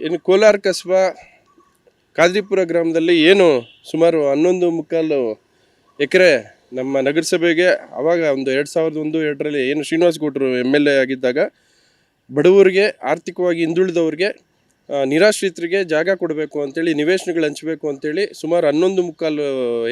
ಏನು ಕೋಲಾರ ಕಸ್ಬಾ, ಕಾದ್ರಿಪುರ ಗ್ರಾಮದಲ್ಲಿ ಏನು ಸುಮಾರು ಹನ್ನೊಂದು ಮುಕ್ಕಾಲು ಎಕರೆ ನಮ್ಮ ನಗರಸಭೆಗೆ ಆವಾಗ ಒಂದು ಎರಡು ಸಾವಿರದ ಒಂದು, ಎರಡರಲ್ಲಿ ಏನು ಶ್ರೀನಿವಾಸ್ ಗೌಡ್ರು ಎಂ ಎಲ್ ಎ ಆಗಿದ್ದಾಗ ಬಡವರಿಗೆ ಆರ್ಥಿಕವಾಗಿ ಹಿಂದುಳಿದವ್ರಿಗೆ ನಿರಾಶ್ರಿತರಿಗೆ ಜಾಗ ಕೊಡಬೇಕು ಅಂತೇಳಿ ನಿವೇಶನಗಳು ಹಂಚಬೇಕು ಅಂತೇಳಿ ಸುಮಾರು ಹನ್ನೊಂದು ಮುಕ್ಕಾಲು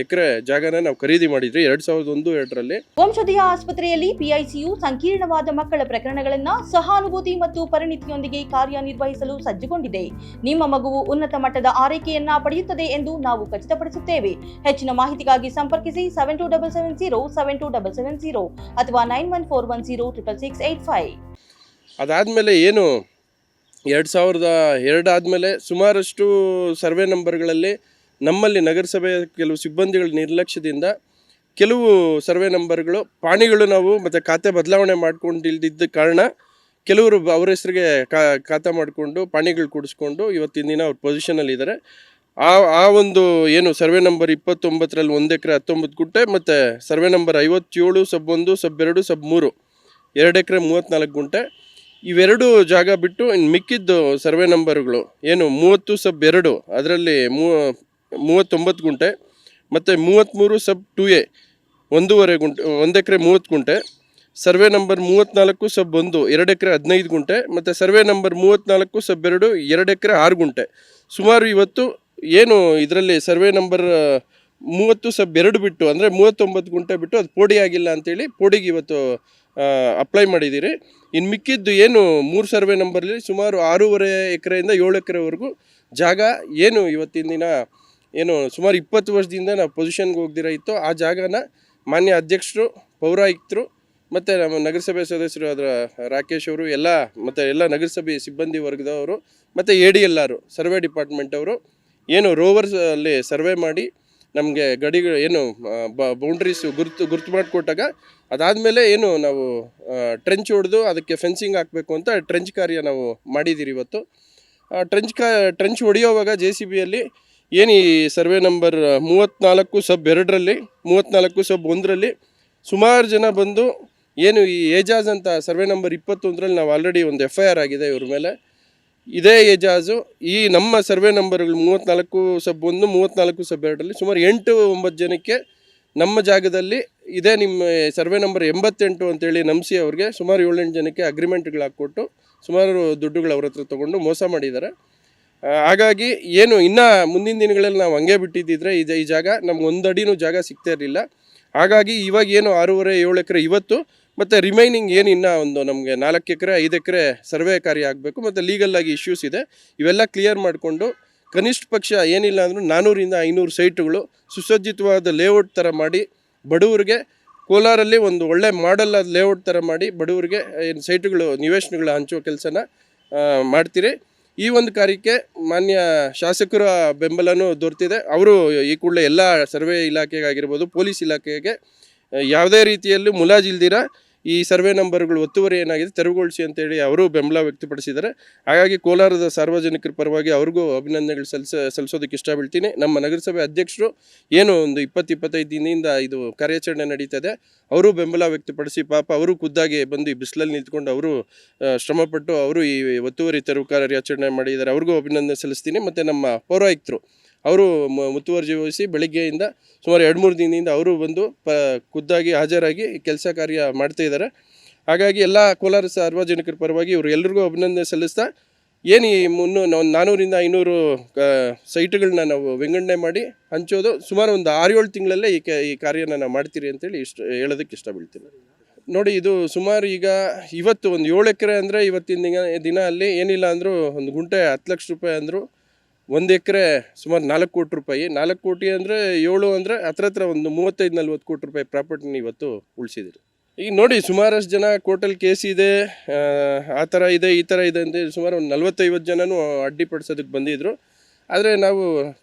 ಎಕರೆ ಜಾಗನ ನಾವು ಖರೀದಿ ಮಾಡಿದ್ರಿ ಎರಡ್ ಸಾವಿರದ ಒಂದು ಎರಡರಲ್ಲಿ. ವಂಶದೀಯ ಆಸ್ಪತ್ರೆಯಲ್ಲಿ ಪಿಐಸಿಯು ಸಂಕೀರ್ಣವಾದ ಮಕ್ಕಳ ಪ್ರಕರಣಗಳನ್ನ ಸಹಾನುಭೂತಿ ಮತ್ತು ಪರಿಣಿತಿಯೊಂದಿಗೆ ಕಾರ್ಯನಿರ್ವಹಿಸಲು ಸಜ್ಜುಗೊಂಡಿದೆ. ನಿಮ್ಮ ಮಗುವು ಉನ್ನತ ಮಟ್ಟದ ಆರೈಕೆಯನ್ನ ಪಡೆಯುತ್ತದೆ ಎಂದು ನಾವು ಖಚಿತಪಡಿಸುತ್ತೇವೆ. ಹೆಚ್ಚಿನ ಮಾಹಿತಿಗಾಗಿ ಸಂಪರ್ಕಿಸಿ seven two double seven zero seven two double seven zero ಅಥವಾ nine one four one zero triple six eight five ಅದಾದ್ಮೇಲೆ ಏನು ಎರಡು ಸಾವಿರದ ಎರಡು ಆದಮೇಲೆ ಸುಮಾರಷ್ಟು ಸರ್ವೆ ನಂಬರ್ಗಳಲ್ಲಿ ನಮ್ಮಲ್ಲಿ ನಗರಸಭೆಯ ಕೆಲವು ಸಿಬ್ಬಂದಿಗಳ ನಿರ್ಲಕ್ಷ್ಯದಿಂದ ಕೆಲವು ಸರ್ವೆ ನಂಬರ್ಗಳು, ಪಾಣಿಗಳು ನಾವು ಮತ್ತು ಖಾತೆ ಬದಲಾವಣೆ ಮಾಡ್ಕೊಂಡಿಲ್ದಿದ್ದ ಕಾರಣ ಕೆಲವರು ಅವ್ರ ಹೆಸರಿಗೆ ಖಾತೆ ಮಾಡಿಕೊಂಡು ಪಾಣಿಗಳು ಕೂಡಿಸ್ಕೊಂಡು ಇವತ್ತಿನ ದಿನ ಅವ್ರ ಪೊಸಿಷನಲ್ಲಿದ್ದಾರೆ ಆ ಆ ಒಂದು ಏನು ಸರ್ವೆ ನಂಬರ್ ಇಪ್ಪತ್ತೊಂಬತ್ತರಲ್ಲಿ ಒಂದು ಎಕರೆ ಹತ್ತೊಂಬತ್ತು ಗುಂಟೆ ಮತ್ತು ಸರ್ವೆ ನಂಬರ್ ಐವತ್ತೇಳು, ಸಬ್ ಒಂದು, ಸಬ್ ಎರಡು, ಸಬ್ ಮೂರು, ಎರಡು ಎಕರೆ ಮೂವತ್ತ್ನಾಲ್ಕು ಗುಂಟೆ. ಇವೆರಡು ಜಾಗ ಬಿಟ್ಟು ಇನ್ನು ಮಿಕ್ಕಿದ್ದು ಸರ್ವೆ ನಂಬರ್ಗಳು. ಏನು ಮೂವತ್ತು ಸಬ್ ಎರಡು, ಅದರಲ್ಲಿ ಮೂ, ಮೂವತ್ತೊಂಬತ್ತು ಗುಂಟೆ, ಮತ್ತು ಮೂವತ್ತ್ಮೂರು ಸಬ್ ಟು ಎ, ಒಂದೂವರೆ ಗುಂಟೆ, ಒಂದು ಎಕರೆ ಮೂವತ್ತು ಗುಂಟೆ, ಸರ್ವೆ ನಂಬರ್ ಮೂವತ್ತ್ನಾಲ್ಕು ಸಬ್ ಒಂದು, ಎರಡು ಎಕರೆ ಹದಿನೈದು ಗುಂಟೆ, ಮತ್ತು ಸರ್ವೆ ನಂಬರ್ ಮೂವತ್ತ್ನಾಲ್ಕು ಸಬ್ ಎರಡು ಎರಡು ಎಕರೆ ಆರು ಗುಂಟೆ. ಸುಮಾರು ಇವತ್ತು ಏನು ಇದರಲ್ಲಿ ಸರ್ವೆ ನಂಬರ್, ಮೂವತ್ತು ಸಬ್ ಎರಡು ಬಿಟ್ಟು, ಅಂದರೆ ಮೂವತ್ತೊಂಬತ್ತು ಗುಂಟೆ ಬಿಟ್ಟು ಅದು ಪೋಡಿ ಆಗಿಲ್ಲ ಅಂತೇಳಿ ಪೋಡಿಗೆ ಇವತ್ತು ಅಪ್ಲೈ ಮಾಡಿದ್ದೀರಿ. ಇನ್ನು ಮಿಕ್ಕಿದ್ದು ಏನು ಮೂರು ಸರ್ವೆ ನಂಬರ್ಲಿ ಸುಮಾರು ಆರೂವರೆ ಎಕರೆಯಿಂದ ಏಳು ಎಕರೆವರೆಗೂ ಜಾಗ ಏನು ಇವತ್ತಿನ ದಿನ ಏನು ಸುಮಾರು ಇಪ್ಪತ್ತು ವರ್ಷದಿಂದ ನಾವು ಪೊಸಿಷನ್ಗೆ ಹೋಗ್ದಿರ ಇತ್ತು. ಆ ಜಾಗನ ಮಾನ್ಯ ಅಧ್ಯಕ್ಷರು, ಪೌರಾಯುಕ್ತರು ಮತ್ತು ನಮ್ಮ ನಗರಸಭೆ ಸದಸ್ಯರು ಅದರ ರಾಕೇಶ್ ಅವರು, ಎಲ್ಲ ಮತ್ತು ಎಲ್ಲ ನಗರಸಭೆ ಸಿಬ್ಬಂದಿ ವರ್ಗದವರು ಮತ್ತು A D L R survey department ಅವರು ಏನು ರೋವರ್ಸ್ ಅಲ್ಲಿ ಸರ್ವೆ ಮಾಡಿ ನಮಗೆ ಗಡಿ ಏನು ಬೌಂಡ್ರೀಸ್ ಗುರುತು ಗುರುತು ಮಾಡಿಕೊಟ್ಟಾಗ ಅದಾದಮೇಲೆ ಏನು ನಾವು ಟ್ರೆಂಚ್ ಹೊಡೆದು ಅದಕ್ಕೆ ಫೆನ್ಸಿಂಗ್ ಹಾಕಬೇಕು ಅಂತ ಟ್ರೆಂಚ್ ಕಾರ್ಯ ನಾವು ಮಾಡಿದ್ದೀರಿ ಇವತ್ತು. ಟ್ರೆಂಚ್ ಕಾ ಟ್ರೆಂಚ್ ಹೊಡೆಯೋವಾಗ ಜೆ ಸಿ ಬಿಯಲ್ಲಿ ಏನು ಈ ಸರ್ವೆ ನಂಬರ್ ಮೂವತ್ತ್ನಾಲ್ಕು ಸಬ್ ಎರಡರಲ್ಲಿ ಮೂವತ್ತ್ನಾಲ್ಕು ಸಬ್ ಒಂದರಲ್ಲಿ ಸುಮಾರು ಜನ ಬಂದು ಏನು ಈ ಏಜಾಜ್ ಅಂತ ಸರ್ವೆ ನಂಬರ್ ಇಪ್ಪತ್ತೊಂದರಲ್ಲಿ ನಾವು ಆಲ್ರೆಡಿ ಒಂದು ಎಫ್ ಐ ಆರ್ ಆಗಿದೆ ಇವ್ರ ಮೇಲೆ. ಇದೇ ಏಜಾಜು ಈ ನಮ್ಮ ಸರ್ವೆ ನಂಬರ್ಗಳು ಮೂವತ್ತ್ನಾಲ್ಕು ಸಬ್ ಒಂದು ಮೂವತ್ತ್ನಾಲ್ಕು ಸಬ್ ಎರಡರಲ್ಲಿ ಸುಮಾರು ಎಂಟು, ಒಂಬತ್ತು ಜನಕ್ಕೆ ನಮ್ಮ ಜಾಗದಲ್ಲಿ ಇದೇ ನಿಮ್ಮ ಸರ್ವೆ ನಂಬರ್ ಎಂಬತ್ತೆಂಟು ಅಂತೇಳಿ ನಂಬಿಸಿ ಅವ್ರಿಗೆ ಸುಮಾರು ಏಳೆಂಟು ಜನಕ್ಕೆ ಅಗ್ರಿಮೆಂಟ್ಗಳು ಹಾಕ್ಕೊಟ್ಟು ಸುಮಾರು ದುಡ್ಡುಗಳು ಅವ್ರ ಹತ್ರ ತೊಗೊಂಡು ಮೋಸ ಮಾಡಿದ್ದಾರೆ. ಹಾಗಾಗಿ ಏನು ಇನ್ನು ಮುಂದಿನ ದಿನಗಳಲ್ಲಿ ನಾವು ಹಂಗೆ ಬಿಟ್ಟಿದ್ದಿದ್ರೆ ಇದು ಈ ಜಾಗ ನಮ್ಗೆ ಒಂದಡಿನೂ ಜಾಗ ಸಿಗ್ತಾ ಇರಲಿಲ್ಲ. ಹಾಗಾಗಿ ಇವಾಗ ಏನು ಆರೂವರೆ, ಏಳು ಎಕರೆ ಇವತ್ತು ಮತ್ತು ರಿಮೈನಿಂಗ್ ಏನು ಇನ್ನೂ ಒಂದು ನಮಗೆ ನಾಲ್ಕು ಎಕರೆ, ಐದು ಎಕರೆ ಸರ್ವೆ ಕಾರ್ಯ ಆಗಬೇಕು, ಮತ್ತು ಆಗಿ ಇಶ್ಯೂಸ್ ಇದೆ. ಇವೆಲ್ಲ ಕ್ಲಿಯರ್ ಮಾಡಿಕೊಂಡು ಕನಿಷ್ಠ ಪಕ್ಷ ಏನಿಲ್ಲ ಅಂದರೂ ನಾನ್ನೂರಿಂದ ಐನೂರು ಸೈಟುಗಳು ಸುಸಜ್ಜಿತವಾದ ಲೇಔಟ್ ಥರ ಮಾಡಿ ಬಡವರಿಗೆ ಕೋಲಾರಲ್ಲಿ ಒಂದು ಒಳ್ಳೆ ಮಾಡೆಲ್ ಆದ ಲೇಔಟ್ ಥರ ಮಾಡಿ ಬಡವರಿಗೆ ಏನು ಸೈಟುಗಳು ನಿವೇಶನಗಳು ಹಂಚುವ ಕೆಲಸನ ಮಾಡ್ತೀರಿ. ಈ ಒಂದು ಕಾರ್ಯಕ್ಕೆ ಮಾನ್ಯ ಶಾಸಕರ ಬೆಂಬಲನೂ ದೊರೆತಿದೆ. ಅವರು ಈ ಕೂಡಲೇ ಎಲ್ಲ ಸರ್ವೆ ಇಲಾಖೆಗಾಗಿರ್ಬೋದು ಪೊಲೀಸ್ ಇಲಾಖೆಗೆ ಯಾವುದೇ ರೀತಿಯಲ್ಲೂ ಮುಲಾಜಿಲ್ದಿರ. ಈ ಸರ್ವೆ ನಂಬರ್ಗಳು ಒತ್ತುವರಿ ಏನಾಗಿದೆ ತೆರವುಗೊಳಿಸಿ ಅಂತೇಳಿ ಅವರು ಬೆಂಬಲ ವ್ಯಕ್ತಪಡಿಸಿದ್ದಾರೆ. ಹಾಗಾಗಿ ಕೋಲಾರದ ಸಾರ್ವಜನಿಕರ ಪರವಾಗಿ ಅವ್ರಿಗೂ ಅಭಿನಂದನೆಗಳು ಸಲ್ಲಿಸ ಸಲ್ಲಿಸೋದಕ್ಕೆ ಇಷ್ಟಪಡ್ತೀನಿ. ನಮ್ಮ ನಗರಸಭೆ ಅಧ್ಯಕ್ಷರು ಏನು ಒಂದು ಇಪ್ಪತ್ತು, ಇಪ್ಪತ್ತೈದು ದಿನದಿಂದ ಇದು ಕಾರ್ಯಾಚರಣೆ ನಡೀತದೆ. ಅವರು ಬೆಂಬಲ ವ್ಯಕ್ತಪಡಿಸಿ ಪಾಪ ಅವರು ಖುದ್ದಾಗಿ ಬಂದು ಈ ಬಿಸಿಲಲ್ಲಿ ನಿಂತ್ಕೊಂಡು ಅವರು ಶ್ರಮಪಟ್ಟು ಅವರು ಈ ಒತ್ತುವರಿ ತೆರವು ಕಾರ್ಯಾಚರಣೆ ಮಾಡಿದ್ದಾರೆ. ಅವ್ರಿಗೂ ಅಭಿನಂದನೆ ಸಲ್ಲಿಸ್ತೀನಿ. ಮತ್ತು ನಮ್ಮ ಪೌರಾಯುಕ್ತರು ಅವರು ಮುತುವರ್ಜಿ ವಹಿಸಿ ಬೆಳಗ್ಗೆಯಿಂದ ಸುಮಾರು ಎರಡು ಮೂರು ದಿನದಿಂದ ಅವರು ಬಂದು ಪ, ಖುದ್ದಾಗಿ ಹಾಜರಾಗಿ ಕೆಲಸ ಕಾರ್ಯ ಮಾಡ್ತಾ ಇದ್ದಾರೆ. ಹಾಗಾಗಿ ಎಲ್ಲ ಕೋಲಾರ ಸಾರ್ವಜನಿಕರ ಪರವಾಗಿ ಇವರು ಎಲ್ರಿಗೂ ಅಭಿನಂದನೆ ಸಲ್ಲಿಸ್ತಾ, ಏನು ಈ ಮುನ್ನೂ ಒಂದು ನಾನ್ನೂರಿಂದ ಐನೂರು, ಕ, ಸೈಟ್ಗಳನ್ನ ನಾವು ವಿಂಗಡಣೆ ಮಾಡಿ ಹಂಚೋದು, ಸುಮಾರು ಒಂದು ಆರು ಏಳು ತಿಂಗಳಲ್ಲೇ ಈ ಕ, ಈ ಕಾರ್ಯನ ನಾವು ಮಾಡ್ತೀರಿ ಅಂತೇಳಿ ಇಷ್ಟ, ಹೇಳೋದಕ್ಕೆ ಇಷ್ಟಪಡ್ತೀನಿ. ನೋಡಿ, ಇದು ಸುಮಾರು ಈಗ ಇವತ್ತು ಒಂದು ಏಳು ಎಕರೆ ಅಂದರೆ ಇವತ್ತಿನ ದಿನ ದಿನ ಅಲ್ಲಿ ಏನಿಲ್ಲ ಅಂದರೂ ಒಂದು ಗುಂಟೆ ಹತ್ತು ಲಕ್ಷ ರೂಪಾಯಿ ಅಂದರು ಒಂದು ಎಕರೆ ಸುಮಾರು ನಾಲ್ಕು ಕೋಟಿ ರೂಪಾಯಿ. ನಾಲ್ಕು ಕೋಟಿ ಅಂದರೆ ಏಳು ಅಂದರೆ ಹತ್ರ ಹತ್ರ ಒಂದು ಮೂವತ್ತೈದು ನಲ್ವತ್ತು ಕೋಟಿ ರೂಪಾಯಿ ಪ್ರಾಪರ್ಟಿನ ಇವತ್ತು ಉಳಿಸಿದ್ರು. ಈಗ ನೋಡಿ ಸುಮಾರಷ್ಟು ಜನ ಕೋರ್ಟಲ್ಲಿ ಕೇಸ್ ಇದೆ. ಆ, ಥರ ಇದೆ ಈ ಥರ ಇದೆ ಅಂತ ಸುಮಾರು ಒಂದು ನಲ್ವತ್ತೈವತ್ತು ಜನನೂ ಅಡ್ಡಿಪಡಿಸೋದಕ್ಕೆ ಬಂದಿದ್ದರು ಆದರೆ ನಾವು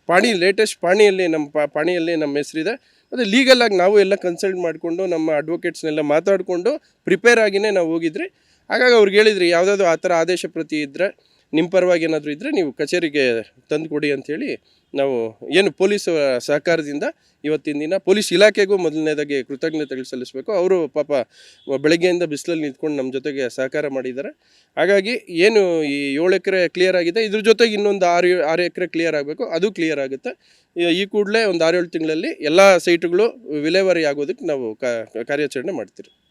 ಪಾಣಿ ಲೇಟೆಸ್ಟ್ ಪಾಣಿಯಲ್ಲಿ ನಮ್ಮ ಪಾ ಪಾಣಿಯಲ್ಲಿ ನಮ್ಮ ಹೆಸರಿದೆ. ಅದು ಲೀಗಲಾಗಿ ನಾವು ಎಲ್ಲ ಕನ್ಸಲ್ಟ್ ಮಾಡಿಕೊಂಡು ನಮ್ಮ ಅಡ್ವೊಕೇಟ್ಸ್ನೆಲ್ಲ ಮಾತಾಡಿಕೊಂಡು ಪ್ರಿಪೇರ್ ಆಗಿಯೇ ನಾವು ಹೋಗಿದ್ರಿ. ಹಾಗಾಗಿ ಅವ್ರಿಗೆ ಹೇಳಿದ್ರಿ ಯಾವುದಾದ್ರು ಆ ಥರ ಆದೇಶ ಪ್ರತಿ ಇದ್ದರೆ ನಿಮ್ಮ ಪರವಾಗಿ ಏನಾದರೂ ಇದ್ದರೆ ನೀವು ಕಚೇರಿಗೆ ತಂದು ಕೊಡಿ ಅಂಥೇಳಿ ನಾವು ಏನು ಪೊಲೀಸ್ ಸಹಕಾರದಿಂದ ಇವತ್ತಿನ ದಿನ ಪೊಲೀಸ್ ಇಲಾಖೆಗೂ ಮೊದಲನೇದಾಗಿ ಕೃತಜ್ಞತೆಗಳು ಸಲ್ಲಿಸಬೇಕು. ಅವರು ಪಾಪ ಬೆಳಗ್ಗೆಯಿಂದ ಬಿಸಿಲಲ್ಲಿ ನಿಂತ್ಕೊಂಡು ನಮ್ಮ ಜೊತೆಗೆ ಸಹಕಾರ ಮಾಡಿದ್ದಾರೆ. ಹಾಗಾಗಿ ಏನು ಈ ಏಳು ಎಕರೆ ಕ್ಲಿಯರ್ ಆಗಿದೆ. ಇದ್ರ ಜೊತೆಗೆ ಇನ್ನೊಂದು ಆರು ಆರು ಎಕರೆ ಕ್ಲಿಯರ್ ಆಗಬೇಕು. ಅದು ಕ್ಲಿಯರ್ ಆಗುತ್ತೆ. ಈ- ಕೂಡಲೇ ಒಂದು ಆರೇಳು ತಿಂಗಳಲ್ಲಿ ಎಲ್ಲ ಸೈಟುಗಳು ವಿಲೇವಾರಿ ಆಗೋದಕ್ಕೆ ನಾವು ಕಾರ್ಯಾಚರಣೆ ಮಾಡ್ತೀರಿ.